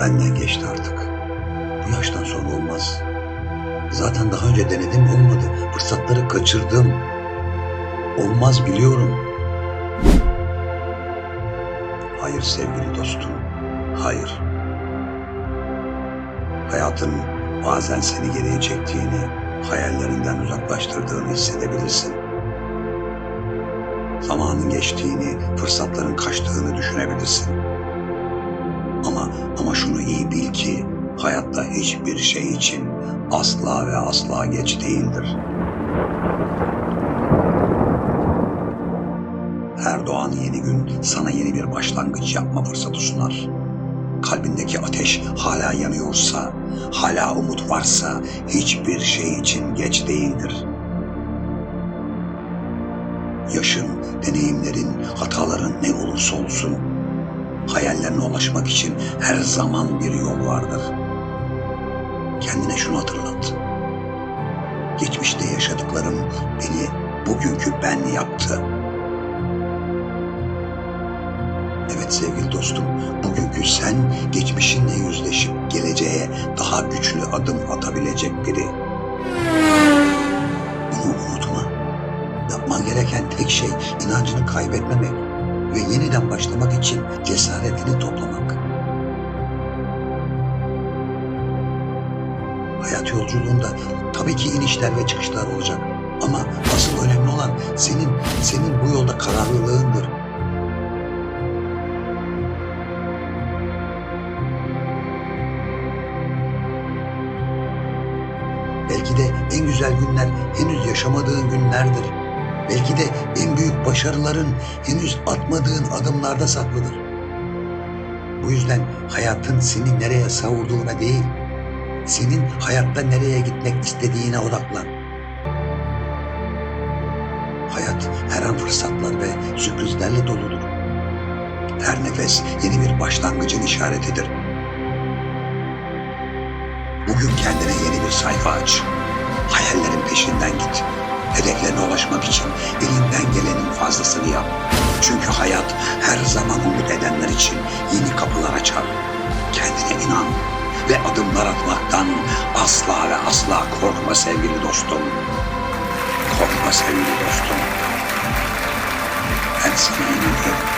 Benden geçti artık. Bu yaştan sonra olmaz. Zaten daha önce denedim olmadı. Fırsatları kaçırdım. Olmaz biliyorum. Hayır sevgili dostum. Hayır. Hayatın bazen seni geriye çektiğini, hayallerinden uzaklaştırdığını hissedebilirsin. Zamanın geçtiğini, fırsatların kaçtığını düşünebilirsin. Ama ama şunu iyi bil ki hayatta hiçbir şey için asla ve asla geç değildir. Her doğan yeni gün sana yeni bir başlangıç yapma fırsatı sunar. Kalbindeki ateş hala yanıyorsa, hala umut varsa hiçbir şey için geç değildir. Yaşın, deneyimlerin, hataların ne olursa olsun hayallerine ulaşmak için her zaman bir yol vardır. Kendine şunu hatırlat. Geçmişte yaşadıklarım beni bugünkü ben yaptı. Evet sevgili dostum, bugünkü sen geçmişinle yüzleşip geleceğe daha güçlü adım atabilecek biri. Bunu unutma. Yapman gereken tek şey inancını kaybetmemek ve yeniden başlamak için cesaretini toplamak. Hayat yolculuğunda tabii ki inişler ve çıkışlar olacak. Ama asıl önemli olan senin, senin bu yolda kararlılığındır. Belki de en güzel günler henüz yaşamadığın günlerdir. Belki de en büyük başarıların henüz atmadığın adımlarda saklıdır. Bu yüzden hayatın seni nereye savurduğuna değil, senin hayatta nereye gitmek istediğine odaklan. Hayat her an fırsatlar ve sürprizlerle doludur. Her nefes yeni bir başlangıcın işaretidir. Bugün kendine yeni bir sayfa aç. Hayallerin peşinden git. Hedeflerine ulaşmak için elinden gelenin fazlasını yap. Çünkü hayat her zaman umut edenler için yeni kapılar açar. Kendine inan ve adımlar atmaktan asla ve asla korkma sevgili dostum. Korkma sevgili dostum. Ben sana inanıyorum.